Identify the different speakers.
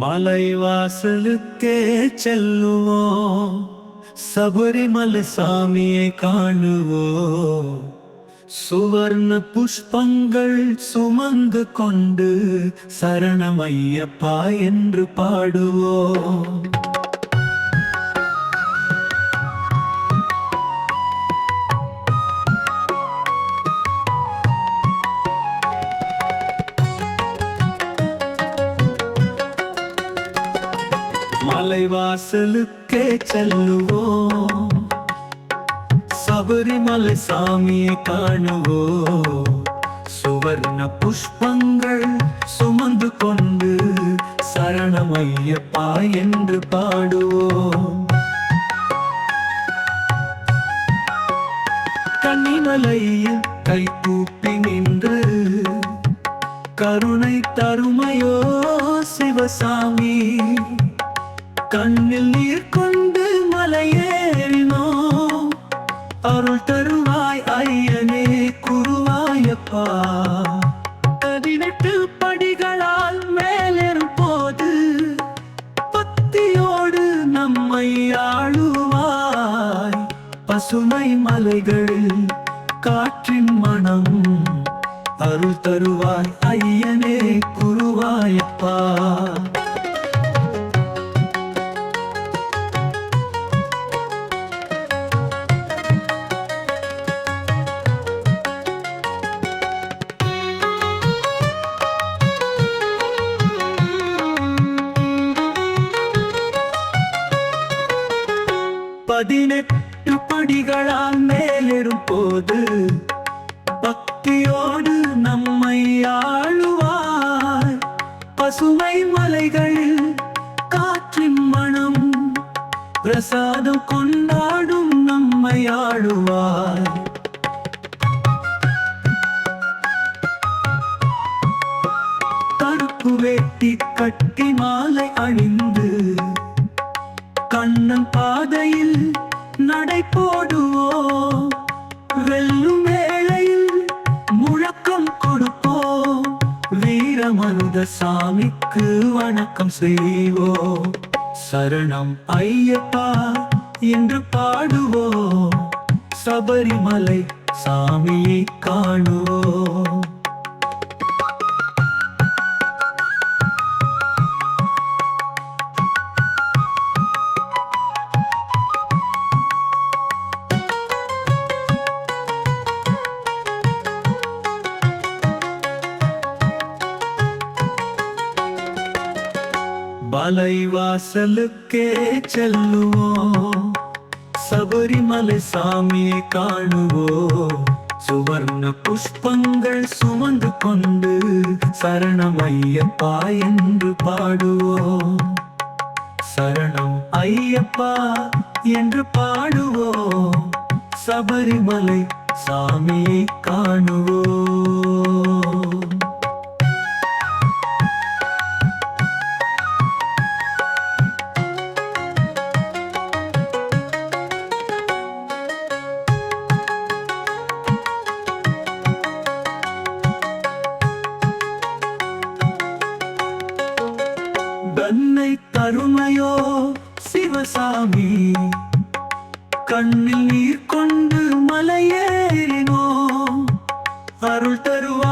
Speaker 1: மலைவாசலுக்கே செல்லுவோம். சபரிமலை சாமியை காணுவோம். சுவர்ண புஷ்பங்கள் சுமந்து கொண்டு சரணமையப்பா என்று பாடுவோம். மலைவாசலுக்கே செல்லுவோம். சபரிமலை சாமியை காணுவோம். சுவர்ண புஷ்பங்கள் சுமந்து கொண்டு சரணமையப்பா என்று பாடுவோம். கன்னிமலையில் கைகூப்பி நின்று கருணை தருமையோ சிவசாமி. கண்ணில் நீர் கொண்டு மலையேறினோ அருள் தருவாய் ஐயனே குருவாயப்பா. பதினெட்டு படிகளால் மேலேறும் போது பக்தியோடு நம்மை ஆளுவாய். பசுமை மலைகள் காற்றின் மனம் அருள் தருவாய் ஐயனே குருவாயப்பா. பதினெட்டு படிகளால் மேலிரும் போது பக்தியோடு நம்மை ஆளுவார். பசுமை மலைகளில் காற்றின் மனம் பிரசாதம் கொண்டாடும் நம்மை ஆளுவார். கருப்பு வேட்டி கட்டி மாலை அணிந்து சாமிக்கு வணக்கம் செய்வோ சரணம் ஐயப்பா என்று பாடுவோம். சபரிமலை சாமியை காணுவோம். மலைவாசலுக்கே செல்லுவோம். சபரிமலை சாமியை காணுவோம். சுவர்ண புஷ்பங்கள் சுமந்து கொண்டு சரணம் ஐயப்பா என்று பாடுவோம். சரணம் ஐயப்பா என்று பாடுவோம். சபரிமலை சாமியை காணுவோம். தருமையோ சிவசாமி கண்ணில் நீர் கொண்டு மலையேறினோ அருள் தருவா